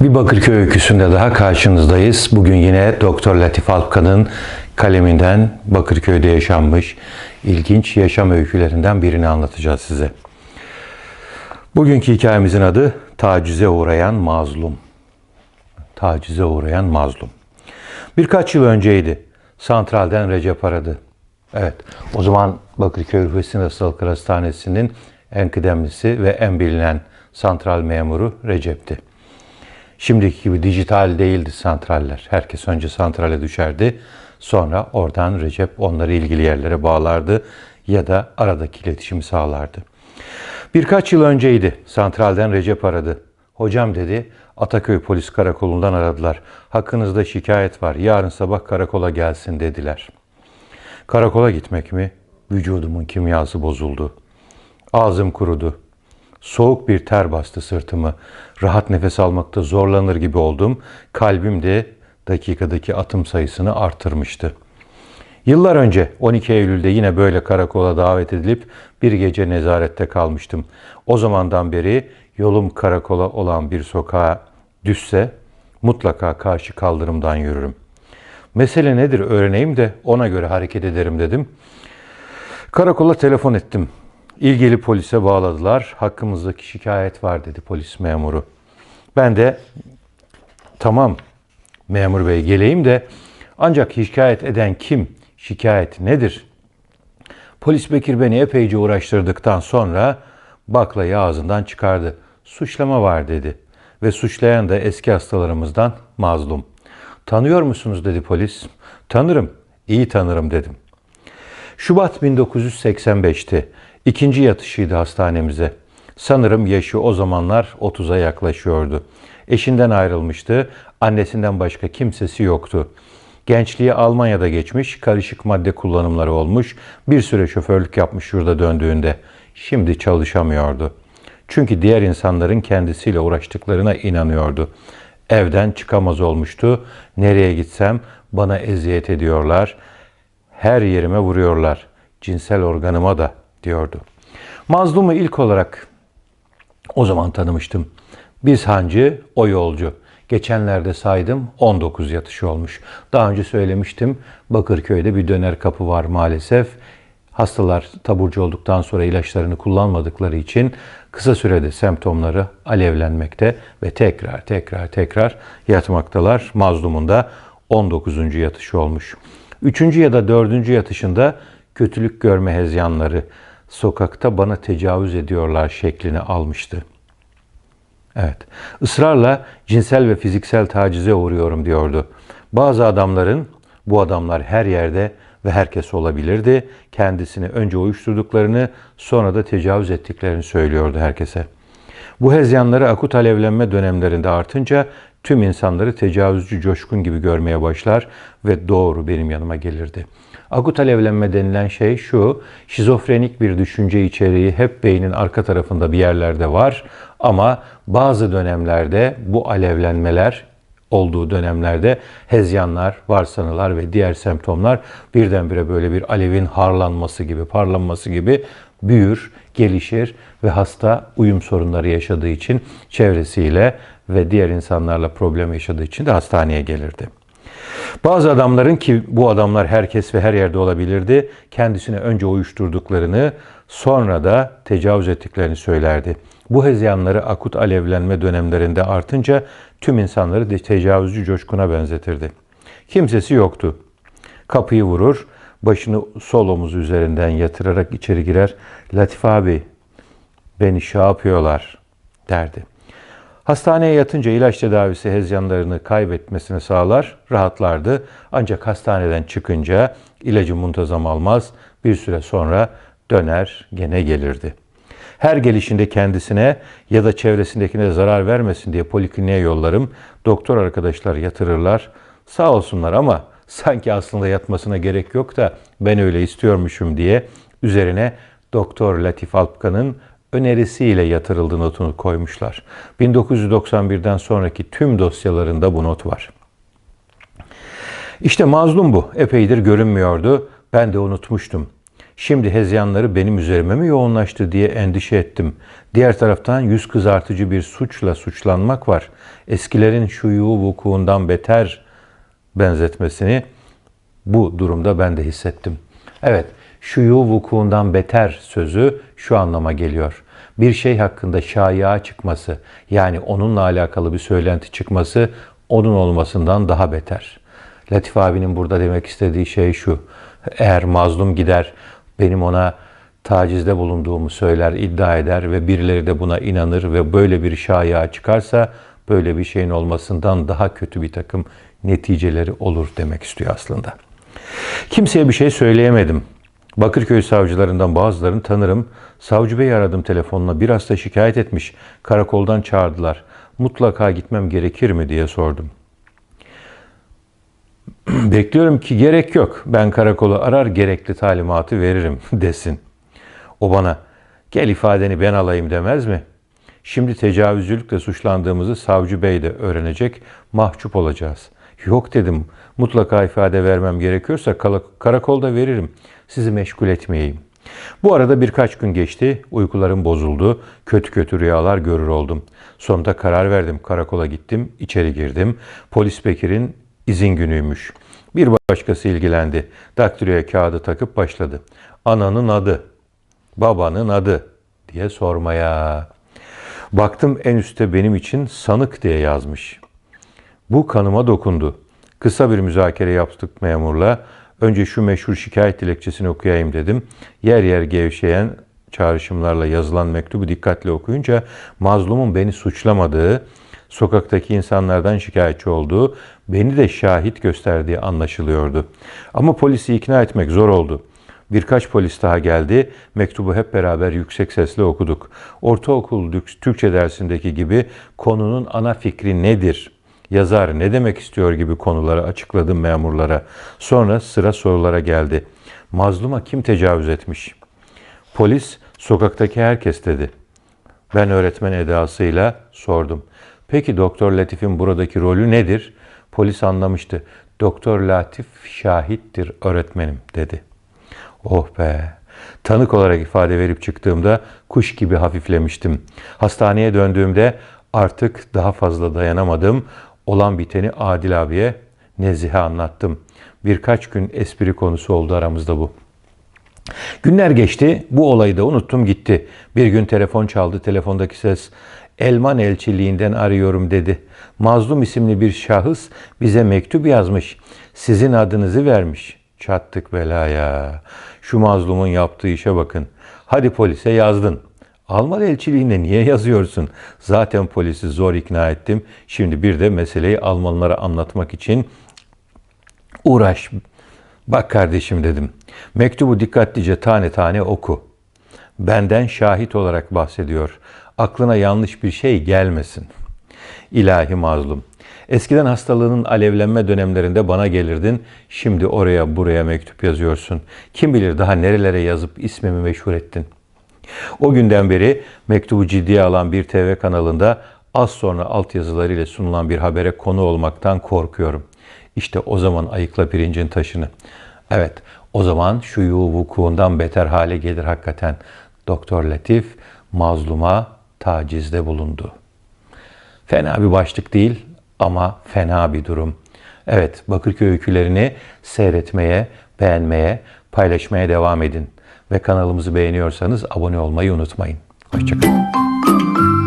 Bir Bakırköy öyküsünde daha karşınızdayız. Bugün yine Doktor Latif Alpkan'ın kaleminden Bakırköy'de yaşanmış ilginç yaşam öykülerinden birini anlatacağız size. Bugünkü hikayemizin adı Tacize Uğrayan Mazlum. Tacize Uğrayan Mazlum. Birkaç yıl önceydi. Santral'den Recep aradı. Evet, o zaman Bakırköy Rüfesin Hastalıklar Hastanesi'nin en kıdemlisi ve en bilinen santral memuru Recep'ti. Şimdiki gibi dijital değildi santraller. Herkes önce santrale düşerdi. Sonra oradan Recep onları ilgili yerlere bağlardı ya da aradaki iletişimi sağlardı. Birkaç yıl önceydi. Santralden Recep aradı. Hocam dedi, Ataköy Polis Karakolu'ndan aradılar. Hakkınızda şikayet var. Yarın sabah karakola gelsin dediler. Karakola gitmek mi? Vücudumun kimyası bozuldu. Ağzım kurudu. Soğuk bir ter bastı sırtımı. Rahat nefes almakta zorlanır gibi oldum. Kalbim de dakikadaki atım sayısını artırmıştı. Yıllar önce 12 Eylül'de yine böyle karakola davet edilip bir gece nezarette kalmıştım. O zamandan beri yolum karakola olan bir sokağa düşse mutlaka karşı kaldırımdan yürürüm. Mesele nedir öğreneyim de ona göre hareket ederim dedim. Karakola telefon ettim. İlgili polise bağladılar. Hakkımızdaki şikayet var dedi polis memuru. Ben de tamam memur bey geleyim de ancak şikayet eden kim? Şikayet nedir? Polis Bekir beni epeyce uğraştırdıktan sonra baklayı ağzından çıkardı. Suçlama var dedi. Ve suçlayan da eski hastalarımızdan mazlum. Tanıyor musunuz dedi polis. Tanırım, iyi tanırım dedim. Şubat 1985'ti. İkinci yatışıydı hastanemize. Sanırım yaşı o zamanlar 30'a yaklaşıyordu. Eşinden ayrılmıştı. Annesinden başka kimsesi yoktu. Gençliği Almanya'da geçmiş, karışık madde kullanımları olmuş, bir süre şoförlük yapmış yurda döndüğünde. Şimdi çalışamıyordu. Çünkü diğer insanların kendisiyle uğraştıklarına inanıyordu. Evden çıkamaz olmuştu. Nereye gitsem bana eziyet ediyorlar. Her yerime vuruyorlar. Cinsel organıma da diyordu. Mazlumu ilk olarak o zaman tanımıştım. Biz hancı, o yolcu. Geçenlerde saydım 19 yatışı olmuş. Daha önce söylemiştim Bakırköy'de bir döner kapı var maalesef. Hastalar taburcu olduktan sonra ilaçlarını kullanmadıkları için kısa sürede semptomları alevlenmekte ve tekrar tekrar tekrar yatmaktalar. Mazlumun da 19. yatışı olmuş. 3. ya da 4. yatışında kötülük görme hezyanları sokakta bana tecavüz ediyorlar şeklini almıştı. Evet. Israrla cinsel ve fiziksel tacize uğruyorum diyordu. Bazı adamların, bu adamlar her yerde ve herkes olabilirdi. Kendisini önce uyuşturduklarını, sonra da tecavüz ettiklerini söylüyordu herkese. Bu hezyanları akut alevlenme dönemlerinde artınca tüm insanları tecavüzcü coşkun gibi görmeye başlar ve doğru benim yanıma gelirdi. Akut alevlenme denilen şey şu, şizofrenik bir düşünce içeriği hep beynin arka tarafında bir yerlerde var ama bazı dönemlerde bu alevlenmeler olduğu dönemlerde hezyanlar, varsanılar ve diğer semptomlar birdenbire böyle bir alevin harlanması gibi, parlanması gibi büyür, gelişir ve hasta uyum sorunları yaşadığı için çevresiyle ve diğer insanlarla problem yaşadığı için de hastaneye gelirdi. Bazı adamların ki bu adamlar herkes ve her yerde olabilirdi, kendisine önce uyuşturduklarını, sonra da tecavüz ettiklerini söylerdi. Bu hezyanları akut alevlenme dönemlerinde artınca tüm insanları tecavüzcü coşkuna benzetirdi. Kimsesi yoktu. Kapıyı vurur, başını sol omuz üzerinden yatırarak içeri girer. Latif abi beni şey yapıyorlar derdi. Hastaneye yatınca ilaç tedavisi hezyanlarını kaybetmesini sağlar, rahatlardı. Ancak hastaneden çıkınca ilacı muntazam almaz, bir süre sonra döner gene gelirdi. Her gelişinde kendisine ya da çevresindekine zarar vermesin diye polikliniğe yollarım. Doktor arkadaşlar yatırırlar. Sağ olsunlar ama sanki aslında yatmasına gerek yok da ben öyle istiyormuşum diye üzerine Doktor Latif Alpkan'ın önerisiyle yatırıldı notunu koymuşlar. 1991'den sonraki tüm dosyalarında bu not var. İşte mazlum bu. Epeydir görünmüyordu. Ben de unutmuştum. Şimdi hezyanları benim üzerime mi yoğunlaştı diye endişe ettim. Diğer taraftan yüz kızartıcı bir suçla suçlanmak var. Eskilerin şuyu vukuundan beter benzetmesini bu durumda ben de hissettim. Evet, şuyu vukuundan beter sözü şu anlama geliyor. Bir şey hakkında şaya çıkması, yani onunla alakalı bir söylenti çıkması onun olmasından daha beter. Latif abinin burada demek istediği şey şu. Eğer mazlum gider benim ona tacizde bulunduğumu söyler, iddia eder ve birileri de buna inanır ve böyle bir şaya çıkarsa böyle bir şeyin olmasından daha kötü bir takım neticeleri olur demek istiyor aslında. Kimseye bir şey söyleyemedim. Bakırköy savcılarından bazılarını tanırım. Savcı Bey'i aradım telefonla. Bir hasta şikayet etmiş. Karakoldan çağırdılar. Mutlaka gitmem gerekir mi diye sordum. Bekliyorum ki gerek yok. Ben karakolu arar gerekli talimatı veririm desin. O bana gel ifadeni ben alayım demez mi? Şimdi tecavüzcülükle suçlandığımızı savcı bey de öğrenecek. Mahcup olacağız. Yok dedim. Mutlaka ifade vermem gerekiyorsa karakolda veririm. Sizi meşgul etmeyeyim. Bu arada birkaç gün geçti. Uykularım bozuldu. Kötü kötü rüyalar görür oldum. Sonunda karar verdim. Karakola gittim. içeri girdim. Polis Bekir'in izin günüymüş. Bir başkası ilgilendi. Daktiloya kağıdı takıp başladı. Ananın adı, babanın adı diye sormaya. Baktım en üstte benim için sanık diye yazmış. Bu kanıma dokundu. Kısa bir müzakere yaptık memurla. Önce şu meşhur şikayet dilekçesini okuyayım dedim. Yer yer gevşeyen çağrışımlarla yazılan mektubu dikkatle okuyunca mazlumun beni suçlamadığı, sokaktaki insanlardan şikayetçi olduğu, beni de şahit gösterdiği anlaşılıyordu. Ama polisi ikna etmek zor oldu. Birkaç polis daha geldi. Mektubu hep beraber yüksek sesle okuduk. Ortaokul Türkçe dersindeki gibi konunun ana fikri nedir? Yazar ne demek istiyor gibi konuları açıkladım memurlara. Sonra sıra sorulara geldi. Mazluma kim tecavüz etmiş? Polis sokaktaki herkes dedi. Ben öğretmen edasıyla sordum. Peki Doktor Latif'in buradaki rolü nedir? Polis anlamıştı. Doktor Latif şahittir öğretmenim dedi. Oh be! Tanık olarak ifade verip çıktığımda kuş gibi hafiflemiştim. Hastaneye döndüğümde artık daha fazla dayanamadım. Olan biteni Adil abiye Nezih'e anlattım. Birkaç gün espri konusu oldu aramızda bu. Günler geçti. Bu olayı da unuttum gitti. Bir gün telefon çaldı. Telefondaki ses Elman elçiliğinden arıyorum dedi. Mazlum isimli bir şahıs bize mektup yazmış. Sizin adınızı vermiş. Çattık belaya. Şu mazlumun yaptığı işe bakın. Hadi polise yazdın. Alman elçiliğine niye yazıyorsun? Zaten polisi zor ikna ettim. Şimdi bir de meseleyi Almanlara anlatmak için uğraş. Bak kardeşim dedim. Mektubu dikkatlice tane tane oku. Benden şahit olarak bahsediyor. Aklına yanlış bir şey gelmesin. İlahi mazlum. Eskiden hastalığının alevlenme dönemlerinde bana gelirdin. Şimdi oraya buraya mektup yazıyorsun. Kim bilir daha nerelere yazıp ismimi meşhur ettin. O günden beri mektubu ciddiye alan bir TV kanalında az sonra altyazılarıyla sunulan bir habere konu olmaktan korkuyorum. İşte o zaman ayıkla pirincin taşını. Evet, o zaman şu yuğu vukuundan beter hale gelir hakikaten. Doktor Latif mazluma tacizde bulundu. Fena bir başlık değil ama fena bir durum. Evet, Bakırköy öykülerini seyretmeye, beğenmeye, paylaşmaya devam edin. Ve kanalımızı beğeniyorsanız abone olmayı unutmayın. Hoşçakalın.